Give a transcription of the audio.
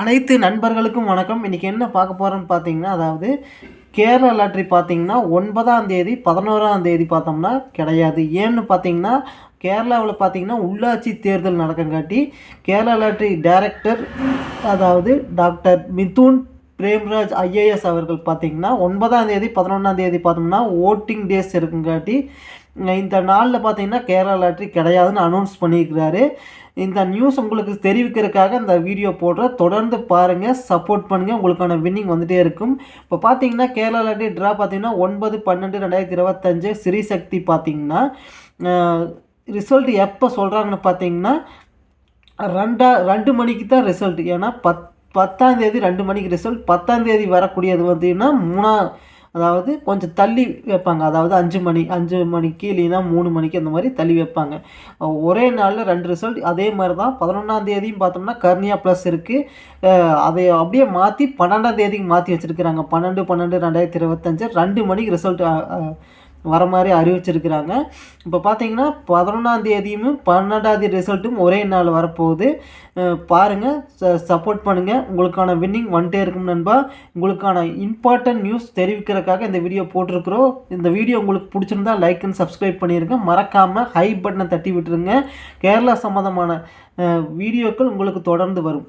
அனைத்து நண்பர்களுக்கும் வணக்கம். இன்றைக்கி என்ன பார்க்க போகிறோன்னு பார்த்தீங்கன்னா அதாவது கேரளா லாட்ரி பார்த்தீங்கன்னா ஒன்பதாம் தேதி பதினோராம் தேதி பார்த்தோம்னா கிடையாது. ஏன்னு பார்த்தீங்கன்னா கேரளாவில் பார்த்தீங்கன்னா உள்ளாட்சி தேர்தல் நடக்கங்காட்டி கேரளா லாட்ரி டைரக்டர் அதாவது டாக்டர் மிதுன் பிரேம்ராஜ் ஐஏஎஸ் அவர்கள் பார்த்தீங்கன்னா ஒன்பதாம் தேதி பதினொன்றாம் தேதி பார்த்தோம்னா ஓட்டிங் டேஸ் இருக்குங்காட்டி இந்த நாளில் பார்த்தீங்கன்னா கேரளா லாட்ரி கிடையாதுன்னு அனௌன்ஸ் பண்ணியிருக்கிறாரு. இந்த நியூஸ் உங்களுக்கு தெரிவிக்கிறதுக்காக இந்த வீடியோ போடுற தொடர்ந்து பாருங்கள் சப்போர்ட் பண்ணுங்கள் உங்களுக்கான வின்னிங் வந்துகிட்டே இருக்கும். இப்போ பார்த்தீங்கன்னா கேரளா லாட்ரி ட்ரா பார்த்தீங்கன்னா ஒன்பது பன்னெண்டு ரெண்டாயிரத்தி இருபத்தஞ்சு ஸ்ரீசக்தி பார்த்தீங்கன்னா ரிசல்ட் எப்போ சொல்கிறாங்கன்னு பார்த்தீங்கன்னா ரெண்டா ரெண்டு மணிக்கு தான் ரிசல்ட் ஏன்னா பத் பத்தாம் தேதி ரெண்டு மணிக்கு ரிசல்ட் பத்தாம் தேதி வரக்கூடியது பார்த்தீங்கன்னா மூணா அதாவது கொஞ்சம் தள்ளி வைப்பாங்க. அதாவது அஞ்சு மணி அஞ்சு மணிக்கு இல்லைன்னா மூணு மணிக்கு அந்த மாதிரி தள்ளி வைப்பாங்க. ஒரே நாளில் ரெண்டு ரிசல்ட் அதே மாதிரி தான் பதினொன்றாம் தேதியும் பார்த்தோம்னா கர்னியா ப்ளஸ் இருக்குது அதை அப்படியே மாற்றி பன்னெண்டாம் தேதிக்கு மாற்றி வச்சுருக்குறாங்க. பன்னெண்டு பன்னெண்டு ரெண்டாயிரத்தி இருபத்தஞ்சு. ரெண்டு மணிக்கு ரிசல்ட் வர மாதிரி அறிவிச்சிருக்கிறாங்க. இப்போ பார்த்தீங்கன்னா பதினொன்றாம் தேதியும் பன்னெண்டாம் ரிசல்ட்டும் ஒரே நாள் வரப்போகுது. பாருங்கள் ச சப்போர்ட் பண்ணுங்கள் உங்களுக்கான வின்னிங் வந்துட்டே இருக்கும் நண்பா. உங்களுக்கான இம்பார்ட்டன்ட் நியூஸ் தெரிவிக்கிறதுக்காக இந்த வீடியோ போட்டிருக்கிறோம். இந்த வீடியோ உங்களுக்கு பிடிச்சிருந்தா லைக் அண்ட் சப்ஸ்கிரைப் பண்ணிடுங்க மறக்காமல் ஹை பட்டனை தட்டி விட்டுருங்க. கேரளா சம்மந்தமான வீடியோக்கள் உங்களுக்கு தொடர்ந்து வரும்.